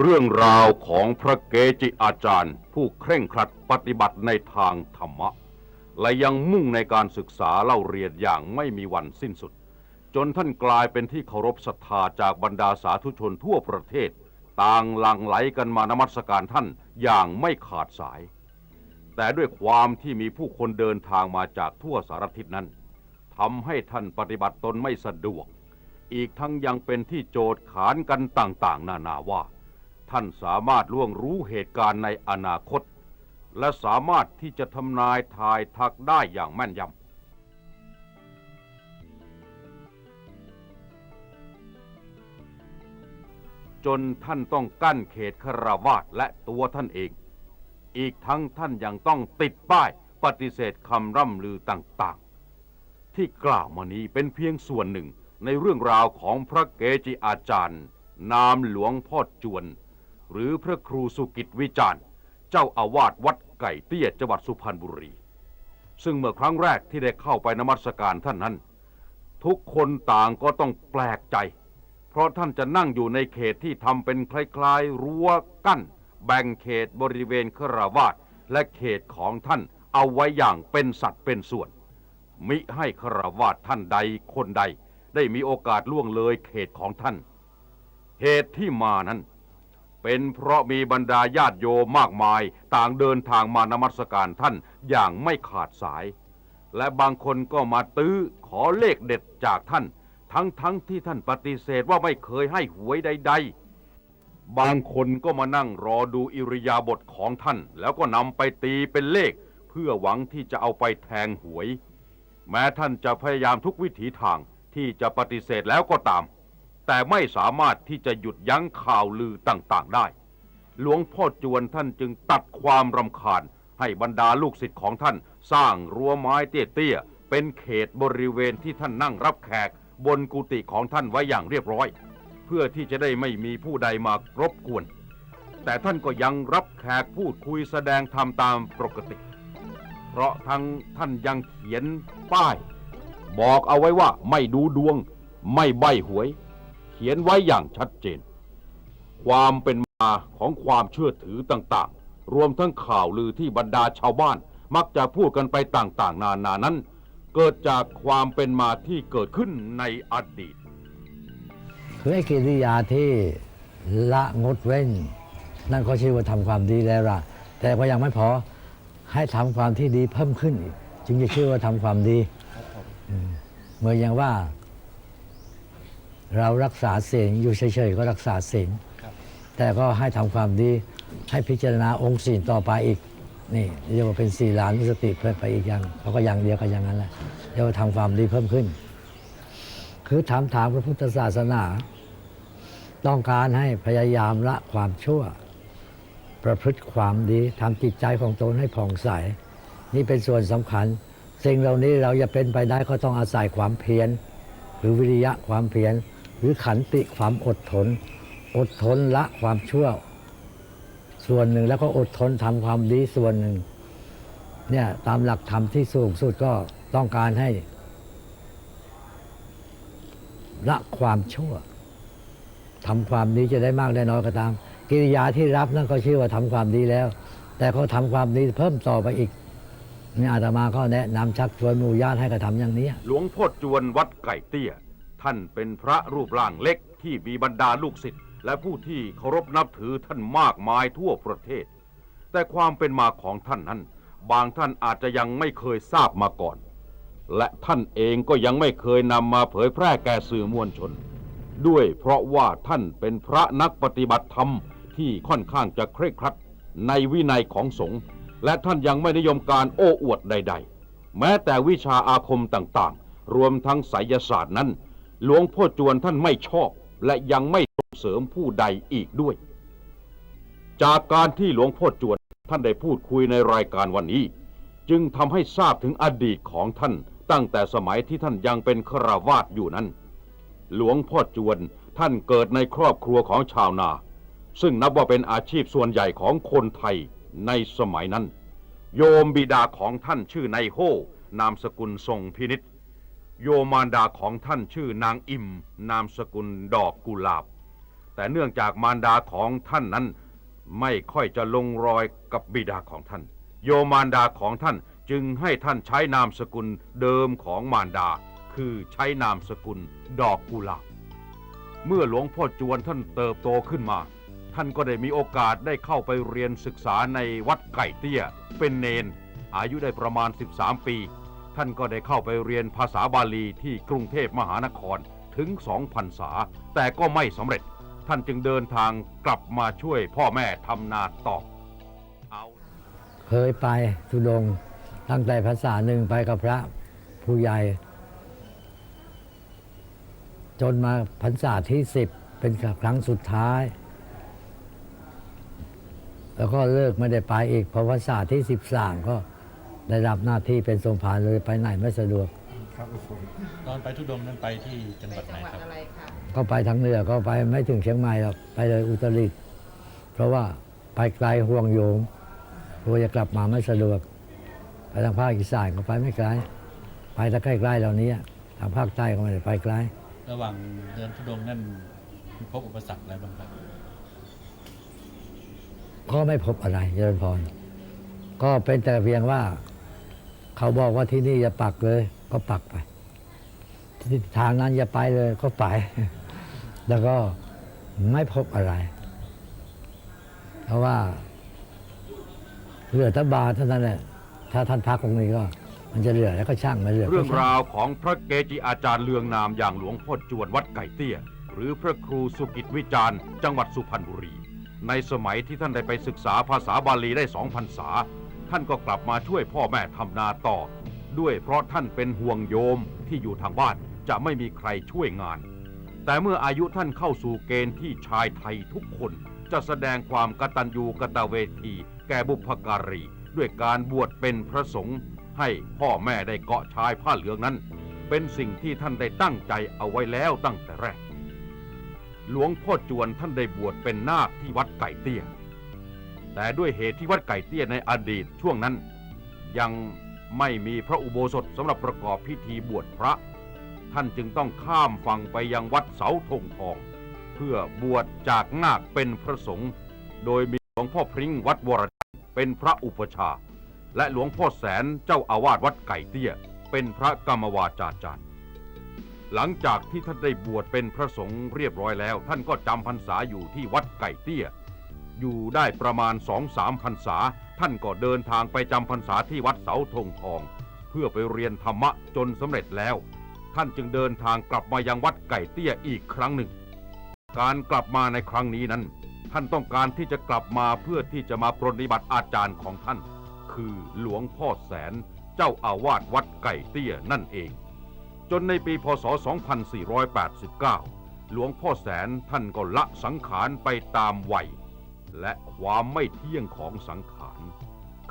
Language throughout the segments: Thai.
เรื่องราวของพระเกจิอาจารย์ ผู้เคร่งครัดปฏิบัติในทางธรรมะ และยังมุ่งในการศึกษาเล่าเรียนอย่างไม่มีวันสิ้นสุด จนท่านกลายเป็นที่เคารพศรัทธาจากบรรดาสาธุชนทั่วประเทศ ต่างหลั่งไหลกันมานมัสการท่านอย่างไม่ขาดสาย แต่ด้วยความที่มีผู้คนเดินทางมาจากทั่วสารทิศนั้นทำให้ท่านปฏิบัติตนไม่สะดวก อีกทั้งยังเป็นที่โจทย์ขานกันต่างๆ นานาว่า ท่านสามารถล่วงรู้เหตุการณ์ในอนาคต และสามารถที่จะทำนายทายทักได้อย่างแม่นยำจนท่านต้องกั้นเขตคารวาสและตัวท่านเอง อีกทั้งท่านยังต้องติดป้ายปฏิเสธคำร่ำลือต่างๆ ที่กล่าวมานี้เป็นเพียงส่วนหนึ่งในเรื่องราวของพระเกจิอาจารย์ นามหลวงพ่อจวน หรือพระครูสุกิจวิจารณ์ เจ้าอาวาสวัดไก่เตี้ยจังหวัดสุพรรณบุรี ซึ่งเมื่อครั้งแรกที่ได้เข้าไปนมัสการท่านนั้น ทุกคนต่างก็ต้องแปลกใจ เพราะท่านจะนั่งอยู่ในเขตที่ทำเป็นคล้ายๆ รั้วกั้น แบ่งเขตบริเวณคราวาสและเขตของท่านเอาไว้อย่างเป็นสัตว์เป็นส่วน มิให้คราวาสท่านใดคนใด ได้มีโอกาสล่วงเลยเขตของท่าน เหตุที่มานั้น เป็นเพราะมีบรรดาญาติโยมมากมาย ต่างเดินทางมานมัสการท่านอย่างไม่ขาดสาย และบางคนก็มาตื้อขอเลขเด็ดจากท่าน ทั้งทั้งที่ท่านปฏิเสธว่าไม่เคยให้หวยใด ๆ บางคนก็มานั่งรอดูอิริยาบถของท่าน แล้วก็นำไปตีเป็นเลข เพื่อหวังที่จะเอาไปแทงหวย แม้ท่านจะพยายามทุกวิถีทางที่จะปฏิเสธแล้วก็ตาม แต่ไม่สามารถที่จะหยุดยั้งข่าวลือต่างๆได้ หลวงพ่อจวนท่านจึงตัดความรำคาญให้บรรดาลูกศิษย์ของท่าน สร้างรั้วไม้เตี้ยๆเป็นเขตบริเวณที่ท่านนั่งรับแขก บนกุฏิของท่านไว้อย่างเรียบร้อย เพื่อที่จะได้ไม่มีผู้ใดมารบกวน แต่ท่านก็ยังรับแขกพูดคุยแสดงธรรมตามปกติ เพราะทั้งท่านยังเขียนป้าย บอกเอาไว้ว่าไม่ดูดวง ไม่ใบหวย ขียนไว้อย่างชัดเจน ความเป็นมาของความเชื่อถือต่างๆ รวมทั้งข่าวลือที่บรรดาชาวบ้านมักจะพูดกันไปต่างๆ นานานั้น เกิดจากความเป็นมาที่เกิดขึ้นในอดีตคือไอ้กิริยาที่ละงดเว้น นั่นเขาชื่อว่าทำความดีแล้วล่ะ แต่ก็ยังไม่พอให้ทำความที่ดีเพิ่มขึ้นอีกจึงจะชื่อว่าทำความดี เมืออย่างว่า เรารักษาศีลอยู่เฉยๆก็รักษาศีลแต่ก็ให้ทำความดีให้พิจารณาองค์ศีลต่อไปอีกนี่เรียกว่าเป็นสี่ล้านสติเพิ่มไปอีกอย่างเขาก็อย่างเดียวกันอย่างนั้นแหละเรียกว่าทำความดีเพิ่มขึ้น คือถามถามพระพุทธศาสนา ต้องการให้พยายามละความชั่ว ประพฤติความดีทำจิตใจของตนให้ผ่องใส นี่เป็นส่วนสำคัญ สิ่งเหล่านี้เราจะเป็นไปได้ก็ต้องอาศัยความเพียรหรือวิริยะความเพียร หรือขันติความอดทน อดทนละความชั่ว ส่วนหนึ่งแล้วก็อดทนทำความดีส่วนหนึ่งเนี่ยตามหลักธรรมที่สูงสุดก็ต้องการให้ ละความชั่วทำความดีจะได้มากได้น้อยก็ตาม กิริยาที่รับนั่นก็ชื่อว่าทำความดีแล้ว แต่เขาทำความดีเพิ่มต่อไปอีกนี่อาตมาก็แนะนำชักชวนมูญาติให้กระทำอย่างนี้หลวงพ่อจวนวัดไก่เตี้ย ท่านเป็นพระรูปร่างเล็กที่มีบรรดาลูกศิษย์และผู้ที่เคารพนับถือท่านมากมายทั่วประเทศ แต่ความเป็นมาของท่านนั้น บางท่านอาจจะยังไม่เคยทราบมาก่อน และท่านเองก็ยังไม่เคยนำมาเผยแพร่แก่สื่อมวลชน ด้วยเพราะว่าท่านเป็นพระนักปฏิบัติธรรมที่ค่อนข้างจะเคร่งครัดในวินัยของสงฆ์และท่านยังไม่นิยมการโอ้อวดใด ๆ แม้แต่วิชาอาคมต่างๆ รวมทั้งไสยศาสตร์นั้น หลวงพ่อจวนท่านไม่ชอบและยังไม่ส่งเสริมผู้ใดอีกด้วย จากการที่หลวงพ่อจวนท่านได้พูดคุยในรายการวันนี้ จึงทำให้ทราบถึงอดีตของท่านตั้งแต่สมัยที่ท่านยังเป็นคราวาสอยู่นั้น หลวงพ่อจวนท่านเกิดในครอบครัวของชาวนา ซึ่งนับว่าเป็นอาชีพส่วนใหญ่ของคนไทยในสมัยนั้น โยมบิดาของท่านชื่อนายโฮนามสกุลทรงพินิษ โยมารดาของท่านชื่อนางอิม นามสกุลดอกกุหลาบ แต่เนื่องจากมารดาของท่านนั้น ไม่ค่อยจะลงรอยกับบิดาของท่าน โยมารดาของท่านจึงให้ท่านใช้นามสกุลเดิมของมารดา คือใช้นามสกุลดอกกุหลาบ เมื่อหลวงพ่อจวนท่านเติบโตขึ้นมา ท่านก็ได้มีโอกาสได้เข้าไปเรียนศึกษาในวัดไก่เตี้ย เป็นเนน อายุได้ประมาณ 13 ปี ท่านก็ได้เข้าไปเรียนภาษาบาลีที่กรุงเทพมหานครถึง2พรรษา แต่ก็ไม่สำเร็จ ท่านจึงเดินทางกลับมาช่วยพ่อแม่ทำนาต่อเอเคยไปทุดงตั้งแต่ภาษาหนึ่งไปกับพระผู้ใหญ่ จนมาพรรษาที่สิบเป็นครั้งสุดท้าย แล้วก็เลิกไม่ได้ไปอีกเพราะพรรษาที่สิบสามก็ ได้รับหน้าที่เป็นทรงผานเลยไปไหนไม่สะดวก ครับผมตอนไปทุดงค์นั้นไปที่จังหไปวัดไหนจังหวัดครับอะไรคะก็ไปทางเหนือก็ไปไม่ถึงเชียงใหม่หรอกไปเลยอุตรดิตถ์เพราะว่าไปไกลห่วงโยมกลัวจะกลับมาไม่สะดวก ไปทางภาคอีสานก็ไปไม่ไกล ไปแต่ใกล้ๆเหล่านี้ทางภาคใต้ก็ไม่ได้ไปไกล ระหว่างเดินทุดงค์นั่นมีพบอุปสรรคอะไรบ้างครับ ก็ไม่พบอะไรเจริญพร ก็เป็นแต่เพียงว่า เขาบอกว่าที่นี่อย่าปักเลย ก็ปักไปที่ทางนั้นอย่าไปเลยก็ไป แล้วก็ไม่พบอะไร เพราะว่าเหลือแตะบาทเท่านั้นแหละถ้าท่านพักตรงนี้ก็ มันจะเหลือแล้วก็ช่างไม่เหลือเรื่องช่างราวของพระเกจิอาจารย์เลืองนามอย่างหลวงพ่อจวนวัดไก่เตี้ย หรือพระครูสุกิจวิจารณ์ จังหวัดสุพรรณบุรี ในสมัยที่ท่านได้ไปศึกษาภาษาบาลีได้สองพรรษา ท่านก็กลับมาช่วยพ่อแม่ทำนาต่อ ด้วยเพราะท่านเป็นห่วงโยมที่อยู่ทางบ้านจะไม่มีใครช่วยงาน แต่เมื่ออายุท่านเข้าสู่เกณฑ์ที่ชายไทยทุกคนจะแสดงความกตัญญูกตเวที แก่บุพการี ด้วยการบวชเป็นพระสงฆ์ให้พ่อแม่ได้เกาะชายผ้าเหลืองนั้น เป็นสิ่งที่ท่านได้ตั้งใจเอาไว้แล้วตั้งแต่แรก หลวงพ่อจวนท่านได้บวชเป็นนาคที่วัดไก่เตี้ย แต่ด้วยเหตุที่วัดไก่เตี้ยในอดีตช่วงนั้น ยังไม่มีพระอุโบสถสำหรับประกอบพิธีบวชพระ ท่านจึงต้องข้ามฝั่งไปยังวัดเสาธงทอง เพื่อบวชจากนาคเป็นพระสงฆ์โดยมีหลวงพ่อพริ้งวัดวรจันทร์เป็นพระอุปชา และหลวงพ่อแสนเจ้าอาวาสวัดไก่เตี้ย เป็นพระกรรมวาจาจารย์ หลังจากที่ท่านได้บวชเป็นพระสงฆ์เรียบร้อยแล้ว ท่านก็จำพรรษาอยู่ที่วัดไก่เตี้ย อยู่ได้ประมาณสองสามพรรษา ท่านก็เดินทางไปจำพรรษาที่วัดเสาธงทอง เพื่อไปเรียนธรรมะจนสำเร็จแล้ว ท่านจึงเดินทางกลับมายังวัดไก่เตี้ยอีกครั้งหนึ่ง การกลับมาในครั้งนี้นั้น ท่านต้องการที่จะกลับมาเพื่อที่จะมาปรนิบัติอาจารย์ของท่าน คือหลวงพ่อแสน เจ้าอาวาสวัดไก่เตี้ยนั่นเอง จนในปีพศ 2489 หลวงพ่อแสนท่านก็ละสังขารไปตามวัย และความไม่เที่ยงของสังขาร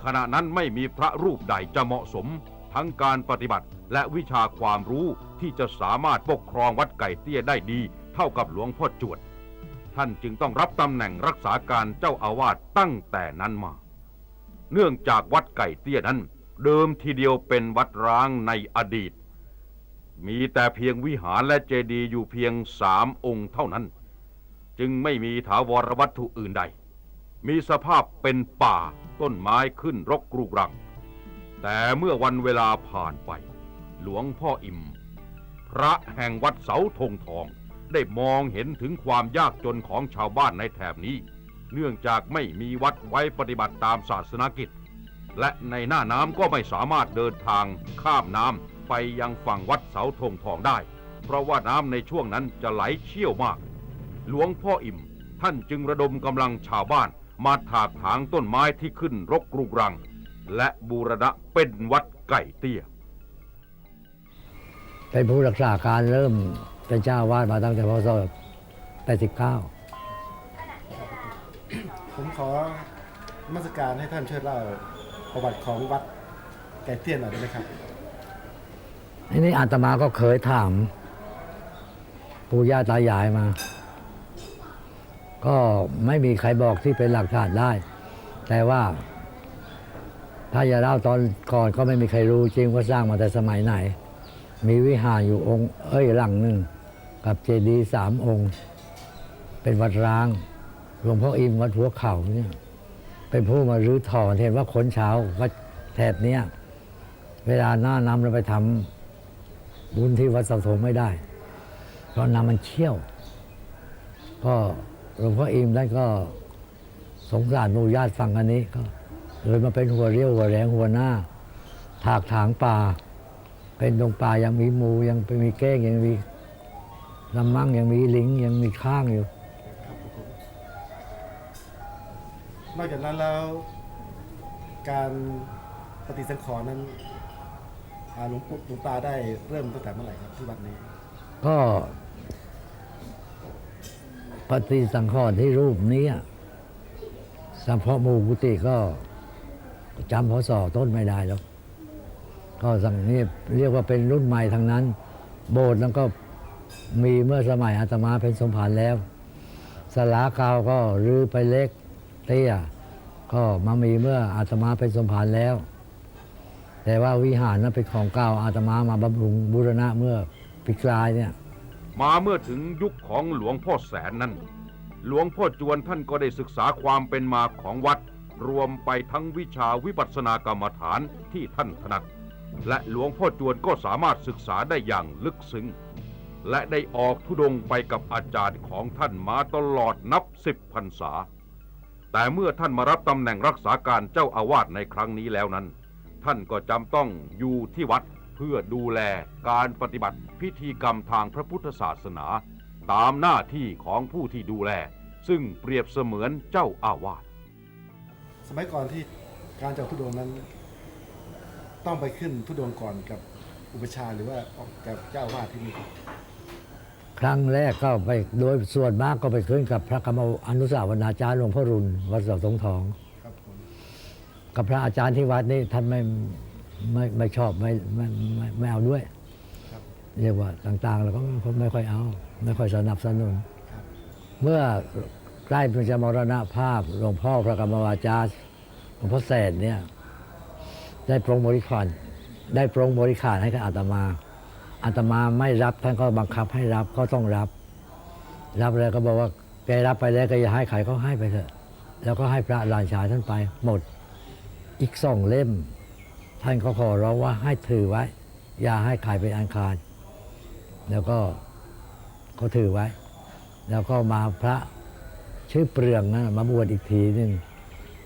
ขณะนั้นไม่มีพระรูปใดจะเหมาะสม ทั้งการปฏิบัติและวิชาความรู้ที่จะสามารถปกครองวัดไก่เตี้ยได้ดีเท่ากับหลวงพ่อจวด ท่านจึงต้องรับตำแหน่งรักษาการเจ้าอาวาสตั้งแต่นั้นมา เนื่องจากวัดไก่เตี้ยนั้น เดิมทีเดียวเป็นวัดร้างในอดีต มีแต่เพียงวิหารและเจดีย์อยู่เพียงสามองค์เท่านั้น จึงไม่มีถาวรวัตถุอื่นใด มีสภาพเป็นป่าต้นไม้ขึ้นรกรุกรัง แต่เมื่อวันเวลาผ่านไป หลวงพ่ออิ่ม พระแห่งวัดเสาธงทองได้มองเห็นถึงความยากจนของชาวบ้านในแถบนี้ เนื่องจากไม่มีวัดไว้ปฏิบัติตามศาสนากิจ และในหน้าน้ำก็ไม่สามารถเดินทางข้ามน้ำไปยังฝั่งวัดเสาธงทองได้ เพราะว่าน้ำในช่วงนั้นจะไหลเชี่ยวมาก หลวงพ่ออิ่มท่านจึงระดมกำลังชาวบ้าน มาถากถางต้นไม้ที่ขึ้นรกรุกรัง และบูรณะเป็นวัดไก่เตี้ยเป็นผู้รักษาการเริ่มเป็นเจ้าอาวาดมาตั้งแต่พศ89 ผมขอมาสการให้ท่านช่วยเล่าประวัติของวัดไก่เตี้ยนหน่อยได้ไหมครับทีนี้อาตมาก็เคยถามปู่ย่าตายายมา ก็ไม่มีใครบอกที่เป็นหลักฐานได้ แต่ว่า ถ้าจะเล่าตอนก่อนก็ไม่มีใครรู้จริงว่าสร้างมาแต่สมัยไหน มีวิหารอยู่องค์ เอ้ยหลังหนึ่งกับเจดีย์สามองค์ เป็นวัดร้างหลวงพ่ออิมวัดหัวเข่าเนี่ยเป็นผู้มารื้อถอนเห็นว่าคนเช้าวัดแถบเนี้ยเวลาหน้าน้ำเราไปทำบุญที่วัดสาธงไม่ได้ เพราะน้ำมันเชี่ยว ก็ หลวงพ่ออิมได้ก็สงสารหมู่ญาติฟังอันนี้ก็เลยมาเป็นหัวเรี่ยวหัวแรงหัวหน้า ถากถางป่า เป็นดงป่ายังมีหมูยังไปมีเก้งยังมีลำมั่งยังมีลิงยังมีข้างอยู่ครับผมนอกจากนั้นแล้วการปฏิสังขรณ์นั้นอ่าหลวงปู่หลวงตาได้เริ่มตั้งแต่เมื่อไหร่ครับที่วัดนี้ ก็ ปฏิสังขรณ์ที่รูปนี้สัมพะมูกุฏิก็จำพศต้นไม่ได้แล้วก็สั่งนี่เรียกว่าเป็นรุ่นใหม่ทั้งนั้น โบสถ์นั้นก็มีเมื่อสมัยอาตมาเป็นสมภารแล้ว สลาเก่าก็รื้อไปเล็กเตี้ยก็มามีเมื่ออาตมาเป็นสมภารแล้ว แต่ว่าวิหารนั้นเป็นของเก่าอาตมามาบำรุงบูรณะเมื่อปีกลายเนี่ย มาเมื่อถึงยุคของหลวงพ่อแสนนั้นหลวงพ่อจวนท่านก็ได้ศึกษาความเป็นมาของวัด รวมไปทั้งวิชาวิปัสสนากรรมฐานที่ท่านถนัด และหลวงพ่อจวนก็สามารถศึกษาได้อย่างลึกซึ้งและได้ออกทุดงไปกับอาจารย์ของท่านมาตลอดนับสิบพรรษา แต่เมื่อท่านมารับตำแหน่งรักษาการเจ้าอาวาสในครั้งนี้แล้วนั้น ท่านก็จำต้องอยู่ที่วัด เพื่อดูแลการปฏิบัติพิธีกรรมทางพระพุทธศาสนา ตามหน้าที่ของผู้ที่ดูแล ซึ่งเปรียบเสมือนเจ้าอาวาสสมัยก่อนที่การเจ้าทุดงค์นั้น ต้องไปขึ้นทุดงค์ก่อนกับอุปชฌาย์หรือว่าออกกับเจ้าอาวาสที่นี่ครับครั้งแรกก็ไปโดยส่วนมากก็ไปขึ้นกับพระกรรมอนุสาวนาจารย์หลวงพ่อรุนวัดเสาสงทองครับผมกับพระอาจารย์ที่วัดนี่ท่านไม่ ไม่ไม่ชอบไม่ไม่ไม่ไม่เอาด้วยครับเรียกว่าต่างๆเราก็ไม่ไม่ค่อยเอา ไม่ค่อยสนับสนุนครับเมื่อใกล้จะมรณภาพหลวงพ่อพระกรรมวาจาหลวงพ่อแสนเนี่ยได้โปรงบริขารได้โปรงบริขารให้กับอาตมาอาตมาไม่รับท่านก็บังคับให้รับก็ต้องรับ รับแล้วก็บอกว่าแกรับไปแล้วก็อย่าให้ใครเขาให้ไปเถอะ แล้วก็ให้พระหลานชายท่านไปหมดอีกสองเล่ม ท่านก็ขอร้องว่าให้ถือไว้ อย่าให้ใครเป็นอันคาร แล้วก็เขาถือไว้ แล้วก็มาพระชื่อเปลืองนะมาบวชอีกทีหนึ่ง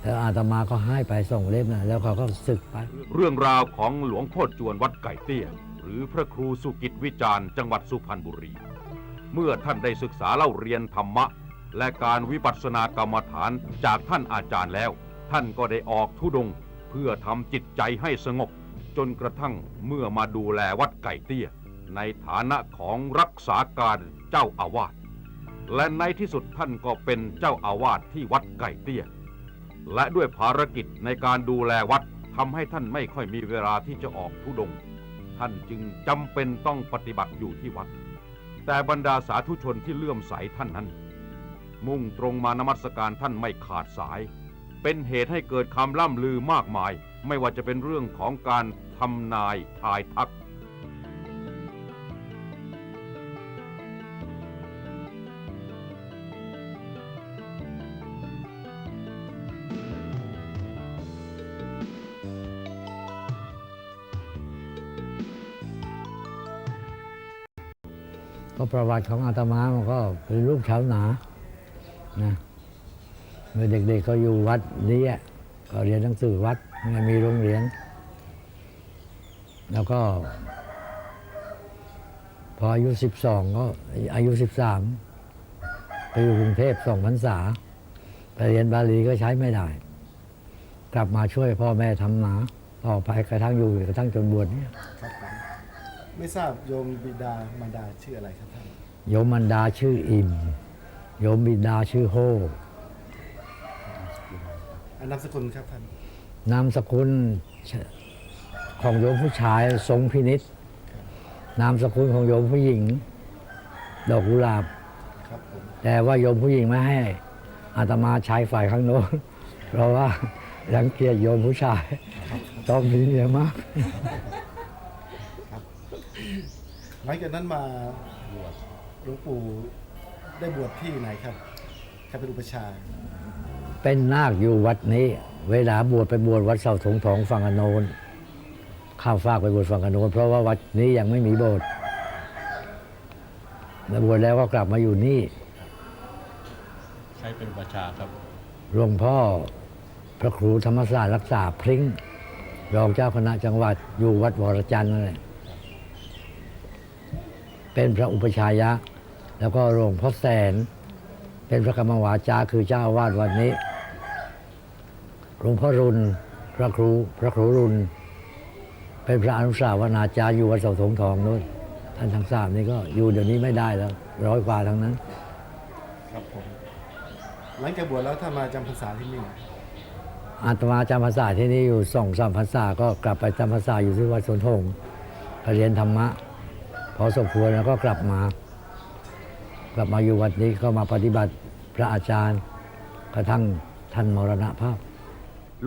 แล้วอาตมาก็ให้ไปส่งเล่มนะแล้วเขาก็ศึกไป เรื่องราวของหลวงพ่อจวนวัดไก่เตี้ย หรือพระครูสุกิจวิจารณ์จังหวัดสุพรรณบุรี เมื่อท่านได้ศึกษาเล่าเรียนธรรมะ และการวิปัสสนากรรมฐานจากท่านอาจารย์แล้ว ท่านก็ได้ออกทุดงค์ พื่อทำจิตใจให้สงบ จนกระทั่งเมื่อมาดูแลวัดไก่เตี้ย ในฐานะของรักษาการเจ้าอาวาสและในที่สุดท่านก็เป็นเจ้าอาวาสที่วัดไก่เตี้ย และด้วยภารกิจในการดูแลวัดทำให้ท่านไม่ค่อยมีเวลาที่จะออกทุดง ท่านจึงจำเป็นต้องปฏิบัติอยู่ที่วัด แต่บรรดาสาธุชนที่เลื่อมใสท่านนั้น มุ่งตรงมานมัสการท่านไม่ขาดสาย เป็นเหตุให้เกิดคำล่ำลือมากมาย ไม่ว่าจะเป็นเรื่องของการทำนายทายทัก ก็ประวัติของอาตมามันก็เป็นรูปชาวนานะ เมื่อเด็กๆก็อยู่วัดนี้อะก็เรียนหนังสือวัดไม่มีโรงเรียน แล้วก็ พออายุ 12 ก็อายุ 13 ไปอยู่กรุงเทพสองพรรษา ไปเรียนบาลีก็ใช้ไม่ได้ กลับมาช่วยพ่อแม่ทำนาต่อไปกระทั่งอยู่กระทั่งจนบวชเนี่ยครับผมไม่ทราบโยมบิดามารดาชื่ออะไรครับท่านโยมมันดาชื่ออิมโยมบิดาชื่อโฮอั นนามสกุลครับท่านนามสกุลของโยมผู้ชายทรงพินิษนามสกุลของโยมผู้หญิง ดอกกุหลาบครับผมแต่ว่าโยมผู้หญิงไม่ให้อาตมาใช้ฝ่ายข้างโน้นเพราะว่ารังเกียจโยมผู้ชาย ต้องมีเมียมาก หลังจากนั้นมาบวชหลวงปู่ได้บวชที่ไหนครับใครเป็นอุปชฌาย์ เป็นนาคอยู่วัดนี้ เวลาบวชไปบวชวัดเสาธงทองฝั่งอโนนข้าวฟากไปบวชฝั่งอโนนเพราะว่าวัดนี้ยังไม่มีโบสถ์แล้วบวชแล้วก็กลับมาอยู่นี่ ใช้เป็นอุประชาครับหลวงพ่อพระครูธรรมศาสตร์รักษาพริ้งรองเจ้าคณะจังหวัดอยู่วัดวรจันทร์นั่นแหละเป็นพระอุปชายะ แล้วก็หลวงพ่อแสน เป็นพระกรรมวาจาคือเจ้าอาวาสวัดนี้ หลวงพ่อรุนพระครูพระครูรุนเป็นพระอนุสาวนาจารย์อยู่วัดเสาธงทองนู้นท่านทั้งสามนี่ก็อยู่เดี๋ยวนี้ไม่ได้แล้ว ร้อยกว่าทั้งนั้น ครับผม หลังจากบวชแล้วถ้ามาจำพรรษาที่นี่อาตมาจำภาษาที่นี่อยู่สองสามภาษาก็กลับไปจำภาษาอยู่ที่วัดสวนทงไปเรียนธรรมะ พอสมควรแล้วก็กลับมา กลับมาอยู่วัดนี้ก็มาปฏิบัติพระอาจารย์กระทั่งท่านมรณภาพ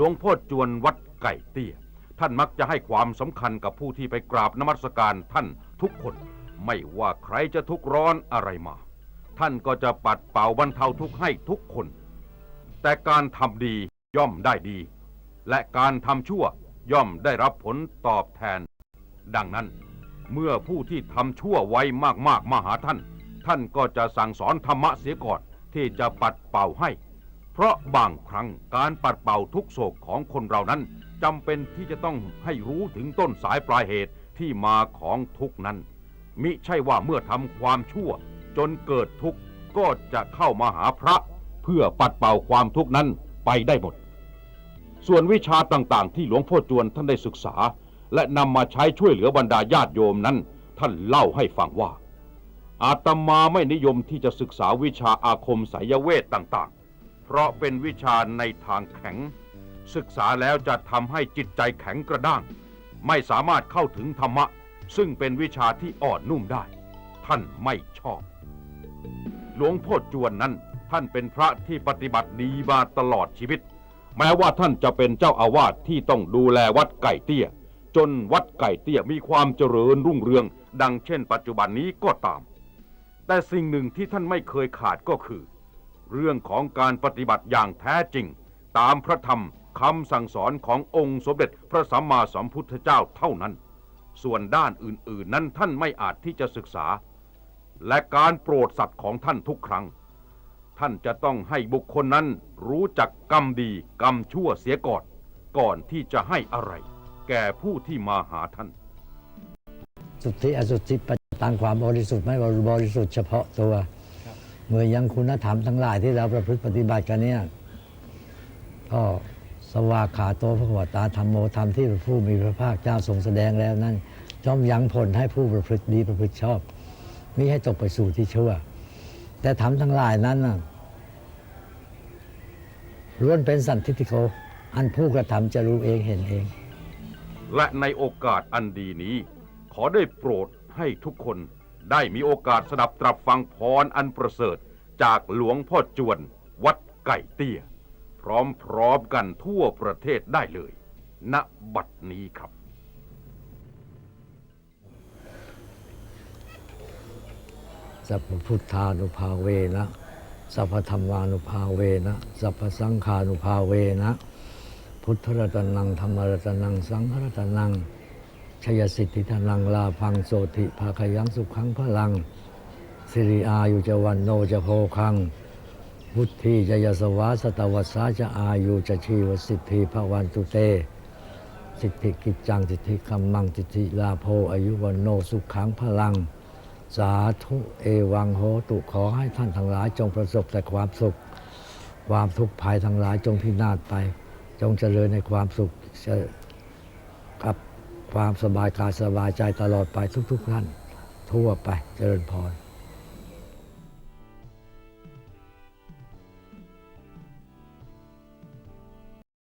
หลวงพ่อจวนวัดไก่เตี้ย ท่านมักจะให้ความสำคัญกับผู้ที่ไปกราบนมัสการท่านทุกคน ไม่ว่าใครจะทุกข์ร้อนอะไรมา ท่านก็จะปัดเป่าบรรเทาทุกข์ให้ทุกคน แต่การทำดีย่อมได้ดี และการทำชั่วย่อมได้รับผลตอบแทน ดังนั้น เมื่อผู้ที่ทำชั่วไว้มากๆมาหาท่าน ท่านก็จะสั่งสอนธรรมะเสียก่อนที่จะปัดเป่าให้ เพราะบางครั้งการปัดเป่าทุกโศกของคนเรานั้นจำเป็นที่จะต้องให้รู้ถึงต้นสายปลายเหตุที่มาของทุกนั้น มิใช่ว่าเมื่อทำความชั่ว จนเกิดทุกข์ก็จะเข้ามาหาพระ เพื่อปัดเป่าความทุกข์นั้นไปได้หมด ส่วนวิชาต่างๆ ที่หลวงพ่อจวนท่านได้ศึกษา และนำมาใช้ช่วยเหลือบรรดาญาติโยมนั้น ท่านเล่าให้ฟังว่า อาตมาไม่นิยมที่จะศึกษาวิชาอาคมไสยเวทต่างๆ เพราะเป็นวิชาในทางแข็ง ศึกษาแล้วจะทำให้จิตใจแข็งกระด้าง ไม่สามารถเข้าถึงธรรมะ ซึ่งเป็นวิชาที่อ่อนนุ่มได้ ท่านไม่ชอบ หลวงพ่อจวนนั้น ท่านเป็นพระที่ปฏิบัติดีมาตลอดชีวิต แม้ว่าท่านจะเป็นเจ้าอาวาสที่ต้องดูแลวัดไก่เตี้ย จนวัดไก่เตี้ยมีความเจริญรุ่งเรือง ดังเช่น ปัจจุบันนี้ก็ตาม แต่สิ่งหนึ่งที่ท่านไม่เคยขาดก็คือ เรื่องของการปฏิบัติอย่างแท้จริง ตามพระธรรมคำสั่งสอนขององค์สมเด็จพระสัมมาสัมพุทธเจ้าเท่านั้น ส่วนด้านอื่น ๆ นั้นท่านไม่อาจที่จะศึกษา และการโปรดสัตว์ของท่านทุกครั้ง ท่านจะต้องให้บุคคลนั้นรู้จักกรรมดีกรรมชั่วเสียก่อน ก่อนที่จะให้อะไร แก่ผู้ที่มาหาท่าน สุทธิอสุทธิปัจตังความบริสุทธิ์ไม่บริสุทธิ์เฉพาะตัว เมื่อยังคุณธรรมทั้งหลายที่เราประพฤติปฏิบัติกันเนี่ยก็สวากขาโตพระวตาธรรมโมธรรมที่พระผู้มีพระภาคเจ้าทรงแสดงแล้วนั้นย่อมยังผลให้ผู้ประพฤติดีประพฤติชอบมิให้ตกไปสู่ที่ชั่ว แต่ธรรมทั้งหลายนั้นล้วนเป็นสันทิฏฐิโก อันผู้กระทำจะรู้เองเห็นเอง และในโอกาสอันดีนี้ ขอได้โปรดให้ทุกคน ได้มีโอกาสสดับตรับฟังพรอันประเสริฐ จากหลวงพ่อจวน วัดไก่เตี้ย พร้อมๆกันทั่วประเทศได้เลย ณบัดนี้ครับ สัพพุทธานุภาเวนะ สัพพธรรมานุภาเวนะ สัพพสังฆานุภาเวนะ พุทธรัตนังธรรมรัตนัง สังฆรัตนัง ชยสิทธิธนังลาพังโสติภาคยังสุขังพลัง สิริอายุจวันโนจะโพคัง พุทธีจะยสวาสตวัสาจะอายุจะชีวสิทธิภวันตุเต สิทธิกิจจังสิทธิกัมมังสิทธิลาโพอายุวันโนสุขังพลัง สาธุเอวังโหตุขอให้ท่านทั้งหลายจงประสบแต่ความสุข ความทุกข์ภัยทั้งหลายจงพินาศไป จงเจริญในความสุขจกับ ความสบายกายสบายใจตลอดไปทุกๆท่าน ทั่วไปเจริญพร